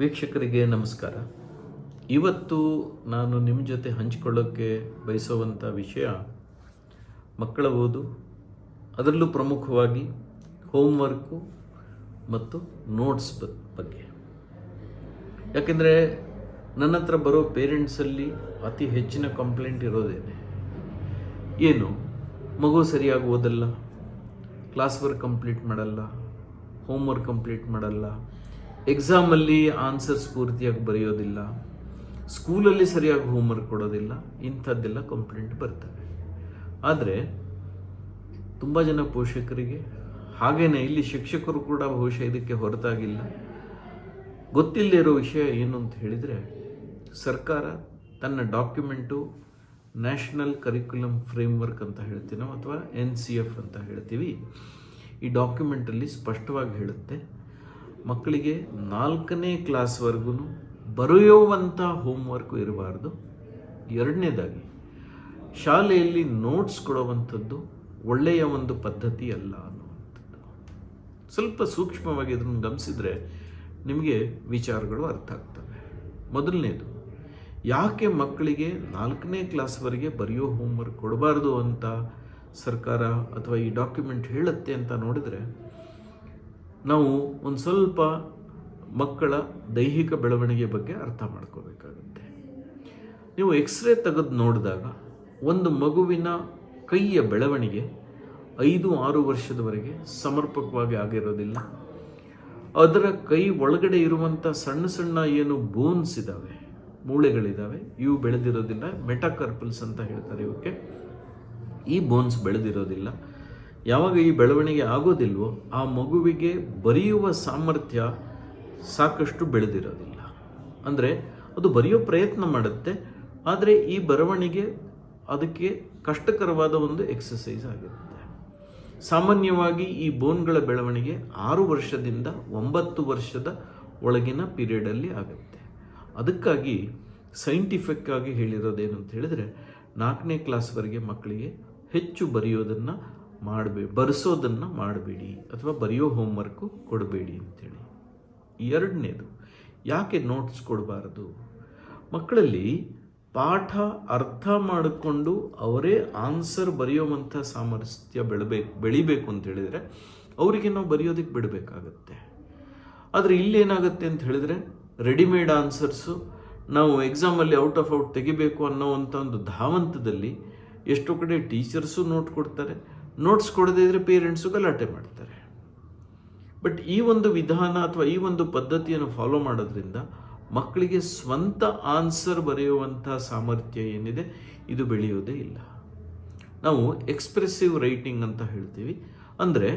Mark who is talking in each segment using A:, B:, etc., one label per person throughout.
A: ವೀಕ್ಷಕರಿಗೆ ನಮಸ್ಕಾರ. ಇವತ್ತು ನಾನು ನಿಮ್ಮ ಜೊತೆ ಹಂಚಿಕೊಳ್ಳೋಕ್ಕೆ ಬಯಸುವಂಥ ವಿಷಯ ಮಕ್ಕಳ ಓದು, ಅದರಲ್ಲೂ ಪ್ರಮುಖವಾಗಿ ಹೋಮ್ವರ್ಕು ಮತ್ತು ನೋಟ್ಸ್ ಬಗ್ಗೆ. ಯಾಕೆಂದರೆ ನನ್ನ ಹತ್ರ ಬರೋ ಪೇರೆಂಟ್ಸಲ್ಲಿ ಅತಿ ಹೆಚ್ಚಿನ ಕಂಪ್ಲೇಂಟ್ ಇರೋದೇನೆ. ಏನು? ಮಗು ಸರಿಯಾಗಿ ಓದಲ್ಲ ಕ್ಲಾಸ್ ವರ್ಕ್ ಕಂಪ್ಲೀಟ್ ಮಾಡಲ್ಲ ಹೋಮ್ವರ್ಕ್ ಕಂಪ್ಲೀಟ್ ಮಾಡಲ್ಲ ಎಕ್ಸಾಮಲ್ಲಿ ಆನ್ಸರ್ಸ್ ಪೂರ್ತಿಯಾಗಿ ಬರೆಯೋದಿಲ್ಲ. ಸ್ಕೂಲಲ್ಲಿ ಸರಿಯಾಗಿ ಹೋಮ್ವರ್ಕ್ ಕೊಡೋದಿಲ್ಲ. ಇಂಥದ್ದೆಲ್ಲ ಕಂಪ್ಲೇಂಟ್ ಬರ್ತವೆ ಆದರೆ, ತುಂಬ ಜನ ಪೋಷಕರಿಗೆ, ಹಾಗೇನೇ ಇಲ್ಲಿ ಶಿಕ್ಷಕರು ಕೂಡ ಬಹುಶಃ ಇದಕ್ಕೆ ಹೊರತಾಗಿಲ್ಲ. ಗೊತ್ತಿಲ್ಲದೆ ಇರೋ ವಿಷಯ ಏನು ಅಂತ ಹೇಳಿದರೆ, ಸರ್ಕಾರ ತನ್ನ ಡಾಕ್ಯುಮೆಂಟು ನ್ಯಾಷನಲ್ ಕರಿಕ್ಯುಲಮ್ ಫ್ರೇಮ್ವರ್ಕ್ ಅಂತ ಹೇಳ್ತೀನೋ ಅಥವಾ ಎನ್ ಸಿ ಎಫ್ ಅಂತ ಹೇಳ್ತೀವಿ. ಈ ಡಾಕ್ಯುಮೆಂಟಲ್ಲಿ ಸ್ಪಷ್ಟವಾಗಿ ಹೇಳುತ್ತೆ ಮಕ್ಕಳಿಗೆ ನಾಲ್ಕನೇ ಕ್ಲಾಸ್ವರೆಗೂ ಬರೆಯುವಂಥ ಹೋಮ್ವರ್ಕು ಇರಬಾರ್ದು. ಎರಡನೇದಾಗಿ, ಶಾಲೆಯಲ್ಲಿ ನೋಟ್ಸ್ ಕೊಡುವಂಥದ್ದು ಒಳ್ಳೆಯ ಒಂದು ಪದ್ಧತಿ ಅಲ್ಲ ಅನ್ನುವಂಥದ್ದು. ಸ್ವಲ್ಪ ಸೂಕ್ಷ್ಮವಾಗಿ ಇದನ್ನು ಗಮನಿಸಿದ್ರೆ ನಿಮಗೆ ವಿಚಾರಗಳು ಅರ್ಥ ಆಗ್ತವೆ. ಮೊದಲನೇದು, ಯಾಕೆ ಮಕ್ಕಳಿಗೆ ನಾಲ್ಕನೇ ಕ್ಲಾಸ್ವರೆಗೆ ಬರೆಯೋ ಹೋಮ್ವರ್ಕ್ ಕೊಡಬಾರ್ದು ಅಂತ ಸರ್ಕಾರ ಅಥವಾ ಈ ಡಾಕ್ಯುಮೆಂಟ್ ಹೇಳುತ್ತೆ ಅಂತ ನೋಡಿದರೆ ನಾವು ಒಂದು ಸ್ವಲ್ಪ ಮಕ್ಕಳ ದೈಹಿಕ ಬೆಳವಣಿಗೆ ಬಗ್ಗೆ ಅರ್ಥ ಮಾಡ್ಕೋಬೇಕಾಗುತ್ತೆ. ನೀವು ಎಕ್ಸ್ರೇ ತೆಗೆದು ನೋಡಿದಾಗ ಒಂದು ಮಗುವಿನ ಕೈಯ ಬೆಳವಣಿಗೆ ಐದು ಆರು ವರ್ಷದವರೆಗೆ ಸಮರ್ಪಕವಾಗಿ ಆಗಿರೋದಿಲ್ಲ. ಅದರ ಕೈ ಒಳಗಡೆ ಇರುವಂಥ ಸಣ್ಣ ಸಣ್ಣ ಏನು ಬೋನ್ಸ್ ಇದ್ದಾವೆ ಮೂಳೆಗಳಿದ್ದಾವೆ ಇವು ಬೆಳೆದಿರೋದಿಲ್ಲ. ಮೆಟಾಕರ್ಪಲ್ಸ್ ಅಂತ ಹೇಳ್ತಾರೆ ಇವಕ್ಕೆ. ಈ ಬೋನ್ಸ್ ಬೆಳೆದಿರೋದಿಲ್ಲ. ಯಾವಾಗ ಈ ಬೆಳವಣಿಗೆ ಆಗೋದಿಲ್ವೋ ಆ ಮಗುವಿಗೆ ಬರೆಯುವ ಸಾಮರ್ಥ್ಯ ಸಾಕಷ್ಟು ಬೆಳೆದಿರೋದಿಲ್ಲ. ಅಂದರೆ ಅದು ಬರೆಯೋ ಪ್ರಯತ್ನ ಮಾಡುತ್ತೆ, ಆದರೆ ಈ ಬರವಣಿಗೆ ಅದಕ್ಕೆ ಕಷ್ಟಕರವಾದ ಒಂದು ಎಕ್ಸಸೈಸ್ ಆಗಿರುತ್ತೆ. ಸಾಮಾನ್ಯವಾಗಿ ಈ ಬೋನ್ಗಳ ಬೆಳವಣಿಗೆ ಆರು ವರ್ಷದಿಂದ ಒಂಬತ್ತು ವರ್ಷದ ಒಳಗಿನ ಪೀರಿಯಡಲ್ಲಿ ಆಗುತ್ತೆ. ಅದಕ್ಕಾಗಿ ಸೈಂಟಿಫಿಕ್ ಆಗಿ ಹೇಳಿರೋದೇನು ಅಂತ ಹೇಳಿದರೆ ನಾಲ್ಕನೇ ಕ್ಲಾಸ್ವರೆಗೆ ಮಕ್ಕಳಿಗೆ ಹೆಚ್ಚು ಬರೆಯೋದನ್ನು ಮಾಡಬೇ, ಬರೆಸೋದನ್ನು ಮಾಡಬೇಡಿ ಅಥವಾ ಬರೆಯೋ ಹೋಮ್ವರ್ಕು ಕೊಡಬೇಡಿ ಅಂತೇಳಿ. ಎರಡನೇದು, ಯಾಕೆ ನೋಟ್ಸ್ ಕೊಡಬಾರದು? ಮಕ್ಕಳಲ್ಲಿ ಪಾಠ ಅರ್ಥ ಮಾಡಿಕೊಂಡು ಅವರೇ ಆನ್ಸರ್ ಬರೆಯುವಂಥ ಸಾಮರ್ಥ್ಯ ಬೆಳಬೇಕು ಬೆಳಿಬೇಕು ಅಂತ ಹೇಳಿದರೆ ಅವರಿಗೆ ನಾವು ಬರೆಯೋದಕ್ಕೆ ಬಿಡಬೇಕಾಗತ್ತೆ. ಆದರೆ ಇಲ್ಲೇನಾಗುತ್ತೆ ಅಂತ ಹೇಳಿದರೆ ರೆಡಿಮೇಡ್ ಆನ್ಸರ್ಸು ನಾವು ಎಕ್ಸಾಮಲ್ಲಿ ಔಟ್ ಆಫ್ ಔಟ್ ತೆಗಿಬೇಕು ಅನ್ನೋವಂಥ ಒಂದು ಧಾವಂತದಲ್ಲಿ ಎಷ್ಟೋ ಕಡೆ ಟೀಚರ್ಸು ನೋಟ್ ಕೊಡ್ತಾರೆ. ನೋಟ್ಸ್ ಕೊಡದೇ ಇದ್ರೆ ಪೇರೆಂಟ್ಸು ಗಲಾಟೆ ಮಾಡ್ತಾರೆ. ಬಟ್ ಈ ಒಂದು ವಿಧಾನ ಅಥವಾ ಈ ಒಂದು ಪದ್ಧತಿಯನ್ನು ಫಾಲೋ ಮಾಡೋದ್ರಿಂದ ಮಕ್ಕಳಿಗೆ ಸ್ವಂತ ಆನ್ಸರ್ ಬರೆಯುವಂಥ ಸಾಮರ್ಥ್ಯ ಏನಿದೆ, ಇದು ಬೆಳೆಯೋದೇ ಇಲ್ಲ. ನಾವು ಎಕ್ಸ್ಪ್ರೆಸಿವ್ ರೈಟಿಂಗ್ ಅಂತ ಹೇಳ್ತೀವಿ. ಅಂದರೆ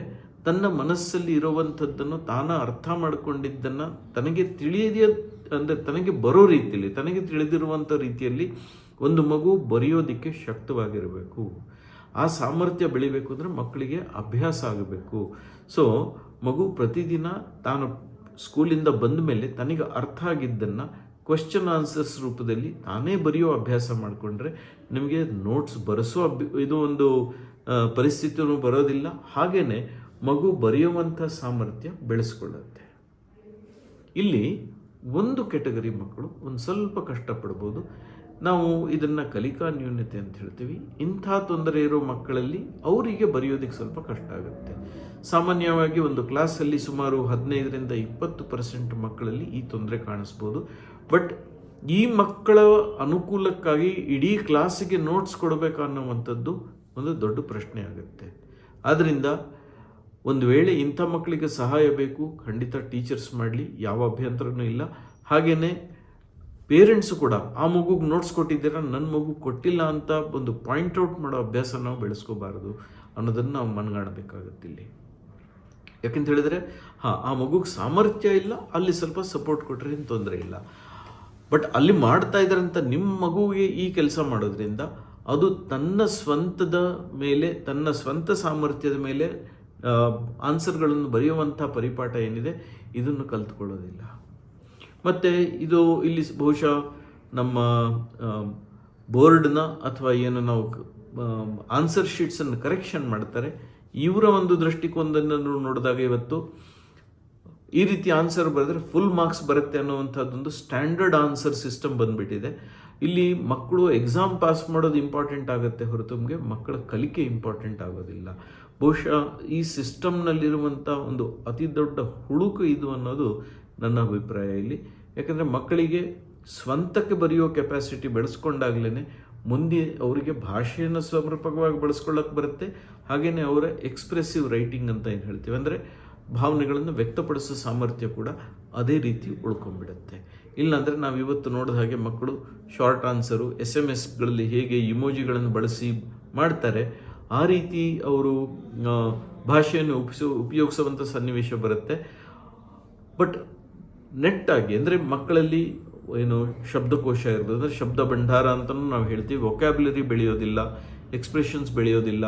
A: ತನ್ನ ಮನಸ್ಸಲ್ಲಿ ಇರುವಂಥದ್ದನ್ನು ತಾನ ಅರ್ಥ ಮಾಡಿಕೊಂಡಿದ್ದನ್ನು ತನಗೆ ತಿಳಿಯದ, ಅಂದರೆ ತನಗೆ ಬರೋ ರೀತಿಯಲ್ಲಿ, ತನಗೆ ತಿಳಿದಿರುವಂಥ ರೀತಿಯಲ್ಲಿ ಒಂದು ಮಗು ಬರೆಯೋದಕ್ಕೆ ಶಕ್ತವಾಗಿರಬೇಕು. ಆ ಸಾಮರ್ಥ್ಯ ಬೆಳಿಬೇಕು ಅಂದರೆ ಮಕ್ಕಳಿಗೆ ಅಭ್ಯಾಸ ಆಗಬೇಕು. ಸೊ ಮಗು ಪ್ರತಿದಿನ ತಾನು ಸ್ಕೂಲಿಂದ ಬಂದ ಮೇಲೆ ತನಗೆ ಅರ್ಥ ಆಗಿದ್ದನ್ನು ಕ್ವಶನ್ ಆನ್ಸರ್ಸ್ ರೂಪದಲ್ಲಿ ತಾನೇ ಬರೆಯೋ ಅಭ್ಯಾಸ ಮಾಡಿಕೊಂಡ್ರೆ ನಿಮಗೆ ನೋಟ್ಸ್ ಬರೆಸೋ ಅಭ್ಯ, ಇದು ಒಂದು ಪರಿಸ್ಥಿತಿಯೂ ಬರೋದಿಲ್ಲ. ಹಾಗೆಯೇ ಮಗು ಬರೆಯುವಂಥ ಸಾಮರ್ಥ್ಯ ಬೆಳೆಸ್ಕೊಳ್ಳುತ್ತೆ. ಇಲ್ಲಿ ಒಂದು ಕೆಟಗರಿ ಮಕ್ಕಳು ಒಂದು ಸ್ವಲ್ಪ ಕಷ್ಟಪಡ್ಬೋದು. ನಾವು ಇದನ್ನು ಕಲಿಕಾ ನ್ಯೂನ್ಯತೆ ಅಂತ ಹೇಳ್ತೀವಿ. ಇಂಥ ತೊಂದರೆ ಇರೋ ಮಕ್ಕಳಲ್ಲಿ ಅವರಿಗೆ ಬರೆಯೋದಕ್ಕೆ ಸ್ವಲ್ಪ ಕಷ್ಟ ಆಗುತ್ತೆ. ಸಾಮಾನ್ಯವಾಗಿ ಒಂದು ಕ್ಲಾಸಲ್ಲಿ ಸುಮಾರು ಹದಿನೈದರಿಂದ ಇಪ್ಪತ್ತು ಪರ್ಸೆಂಟ್ ಮಕ್ಕಳಲ್ಲಿ ಈ ತೊಂದರೆ ಕಾಣಿಸ್ಬೋದು. ಬಟ್ ಈ ಮಕ್ಕಳ ಅನುಕೂಲಕ್ಕಾಗಿ ಇಡೀ ಕ್ಲಾಸಿಗೆ ನೋಟ್ಸ್ ಕೊಡಬೇಕನ್ನುವಂಥದ್ದು ಒಂದು ದೊಡ್ಡ ಪ್ರಶ್ನೆ ಆಗುತ್ತೆ. ಆದ್ದರಿಂದ ಒಂದು ವೇಳೆ ಇಂಥ ಮಕ್ಕಳಿಗೆ ಸಹಾಯ ಬೇಕು, ಖಂಡಿತ ಟೀಚರ್ಸ್ ಮಾಡಲಿ, ಯಾವ ಅಭ್ಯಂತರನೂ ಇಲ್ಲ. ಹಾಗೆಯೇ ಪೇರೆಂಟ್ಸು ಕೂಡ, ಆ ಮಗುಗೆ ನೋಟ್ಸ್ ಕೊಟ್ಟಿದ್ದೀರಾ ನನ್ನ ಮಗು ಕೊಟ್ಟಿಲ್ಲ ಅಂತ ಒಂದು ಪಾಯಿಂಟ್ ಔಟ್ ಮಾಡೋ ಅಭ್ಯಾಸ ನಾವು ಬೆಳೆಸ್ಕೋಬಾರ್ದು ಅನ್ನೋದನ್ನು ನಾವು ಮನಗಾಣಬೇಕಾಗುತ್ತೆ ಇಲ್ಲಿ ಯಾಕೆಂತ ಹೇಳಿದ್ರೆ, ಹಾಂ, ಆ ಮಗುಗೆ ಸಾಮರ್ಥ್ಯ ಇಲ್ಲ, ಅಲ್ಲಿ ಸ್ವಲ್ಪ ಸಪೋರ್ಟ್ ಕೊಟ್ಟರೆ ಏನು ತೊಂದರೆ ಇಲ್ಲ. ಬಟ್ ಅಲ್ಲಿ ಮಾಡ್ತಾ ಇದ್ದಾರಂತ ನಿಮ್ಮ ಮಗುವಿಗೆ ಈ ಕೆಲಸ ಮಾಡೋದ್ರಿಂದ, ಅದು ತನ್ನ ಸ್ವಂತದ ಮೇಲೆ, ತನ್ನ ಸ್ವಂತ ಸಾಮರ್ಥ್ಯದ ಮೇಲೆ ಆನ್ಸರ್ಗಳನ್ನು ಬರೆಯುವಂಥ ಪರಿಪಾಠ ಏನಿದೆ, ಇದನ್ನು ಕಲ್ತ್ಕೊಳ್ಳೋದಿಲ್ಲ. ಮತ್ತು ಇದು ಇಲ್ಲಿ ಬಹುಶಃ ನಮ್ಮ ಬೋರ್ಡ್ನ ಅಥವಾ ಏನು ನಾವು ಆನ್ಸರ್ ಶೀಟ್ಸನ್ನು ಕರೆಕ್ಷನ್ ಮಾಡ್ತಾರೆ. ಇವರ ಒಂದು ದೃಷ್ಟಿಕೋನದಿಂದ ನೋಡಿದಾಗ ಇವತ್ತು ಈ ರೀತಿ ಆನ್ಸರ್ ಬರೆದ್ರೆ ಫುಲ್ ಮಾರ್ಕ್ಸ್ ಬರುತ್ತೆ ಅನ್ನುವಂಥದ್ದೊಂದು ಸ್ಟ್ಯಾಂಡರ್ಡ್ ಆನ್ಸರ್ ಸಿಸ್ಟಮ್ ಬಂದ್ಬಿಟ್ಟಿದೆ. ಇಲ್ಲಿ ಮಕ್ಕಳು ಎಕ್ಸಾಮ್ ಪಾಸ್ ಮಾಡೋದು ಇಂಪಾರ್ಟೆಂಟ್ ಆಗುತ್ತೆ ಹೊರತು ನಮಗೆ ಮಕ್ಕಳ ಕಲಿಕೆ ಇಂಪಾರ್ಟೆಂಟ್ ಆಗೋದಿಲ್ಲ. ಬಹುಶಃ ಈ ಸಿಸ್ಟಮ್ನಲ್ಲಿರುವಂಥ ಒಂದು ಅತಿ ದೊಡ್ಡ ಹುಡುಕು ಇದು ಅನ್ನೋದು ನನ್ನ ಅಭಿಪ್ರಾಯ ಇಲ್ಲಿ ಯಾಕಂದರೆ ಮಕ್ಕಳಿಗೆ ಸ್ವಂತಕ್ಕೆ ಬರೆಯೋ ಕೆಪಾಸಿಟಿ ಬೆಳೆಸ್ಕೊಂಡಾಗ್ಲೇ ಮುಂದೆ ಅವರಿಗೆ ಭಾಷೆಯನ್ನು ಸಮರ್ಪಕವಾಗಿ ಬಳಸ್ಕೊಳ್ಳೋಕೆ ಬರುತ್ತೆ. ಹಾಗೆಯೇ ಅವರ ಎಕ್ಸ್ಪ್ರೆಸಿವ್ ರೈಟಿಂಗ್ ಅಂತ ಏನು ಹೇಳ್ತೀವಿ ಅಂದರೆ ಭಾವನೆಗಳನ್ನು ವ್ಯಕ್ತಪಡಿಸೋ ಸಾಮರ್ಥ್ಯ ಕೂಡ ಅದೇ ರೀತಿ ಉಳ್ಕೊಂಡ್ಬಿಡುತ್ತೆ. ಇಲ್ಲಾಂದರೆ ನಾವು ಇವತ್ತು ನೋಡಿದ ಹಾಗೆ ಮಕ್ಕಳು ಶಾರ್ಟ್ ಆನ್ಸರು ಎಸ್ ಎಂ ಎಸ್ಗಳಲ್ಲಿ ಹೇಗೆ ಇಮೋಜಿಗಳನ್ನು ಬಳಸಿ ಮಾಡ್ತಾರೆ, ಆ ರೀತಿ ಅವರು ಭಾಷೆಯನ್ನು ಉಪಿಸೋ ಉಪಯೋಗಿಸುವಂಥ ಸನ್ನಿವೇಶ ಬರುತ್ತೆ. ಬಟ್ ನೆಟ್ಟಾಗಿ, ಅಂದರೆ ಮಕ್ಕಳಲ್ಲಿ ಏನು ಶಬ್ದಕೋಶ ಇರ್ಬೋದು ಅಂದರೆ ಶಬ್ದ ಭಂಡಾರ ಅಂತಲೂ ನಾವು ಹೇಳ್ತೀವಿ. ವೊಕ್ಯಾಬ್ಯುಲರಿ ಬೆಳೆಯೋದಿಲ್ಲ ಎಕ್ಸ್ಪ್ರೆಷನ್ಸ್ ಬೆಳೆಯೋದಿಲ್ಲ.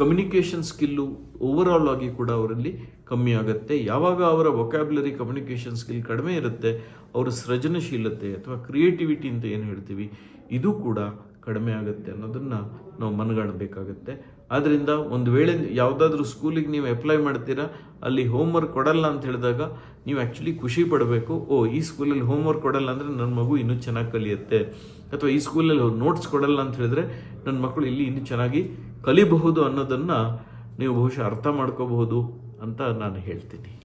A: ಕಮ್ಯುನಿಕೇಷನ್ ಸ್ಕಿಲ್ಲು ಓವರಾಲ್ ಆಗಿ ಕೂಡ ಅವರಲ್ಲಿ ಕಮ್ಮಿ ಆಗುತ್ತೆ. ಯಾವಾಗ ಅವರ ವೊಕ್ಯಾಬ್ಯುಲರಿ ಕಮ್ಯುನಿಕೇಷನ್ ಸ್ಕಿಲ್ ಕಡಿಮೆ ಇರುತ್ತೆ, ಅವರ ಸೃಜನಶೀಲತೆ ಅಥವಾ ಕ್ರಿಯೇಟಿವಿಟಿ ಅಂತ ಏನು ಹೇಳ್ತೀವಿ, ಇದು ಕೂಡ ಕಡಿಮೆ ಆಗುತ್ತೆ ಅನ್ನೋದನ್ನು ನಾವು ಮನಗಾಣಬೇಕಾಗತ್ತೆ. ಆದ್ದರಿಂದ ಒಂದು ವೇಳೆ ಯಾವುದಾದ್ರೂ ಸ್ಕೂಲಿಗೆ ನೀವು ಅಪ್ಲೈ ಮಾಡ್ತೀರಾ, ಅಲ್ಲಿ ಹೋಮ್ವರ್ಕ್ ಕೊಡಲ್ಲ ಅಂತ ಹೇಳಿದಾಗ ನೀವು ಆ್ಯಕ್ಚುಲಿ ಖುಷಿ ಪಡಬೇಕು, ಓ, ಈ ಸ್ಕೂಲಲ್ಲಿ ಹೋಮ್ವರ್ಕ್ ಕೊಡಲ್ಲ ಅಂದರೆ ನನ್ನ ಮಗು ಇನ್ನೂ ಚೆನ್ನಾಗಿ ಕಲಿಯುತ್ತೆ. ಅಥವಾ ಈ ಸ್ಕೂಲಲ್ಲಿ ನೋಟ್ಸ್ ಕೊಡಲ್ಲ ಅಂತ ಹೇಳಿದ್ರೆ ನನ್ನ ಮಕ್ಕಳು ಇಲ್ಲಿ ಇನ್ನೂ ಚೆನ್ನಾಗಿ ಕಲಿಬಹುದು ಅನ್ನೋದನ್ನು ನೀವು ಬಹುಶಃ ಅರ್ಥ ಮಾಡ್ಕೋಬಹುದು ಅಂತ ನಾನು ಹೇಳ್ತೀನಿ.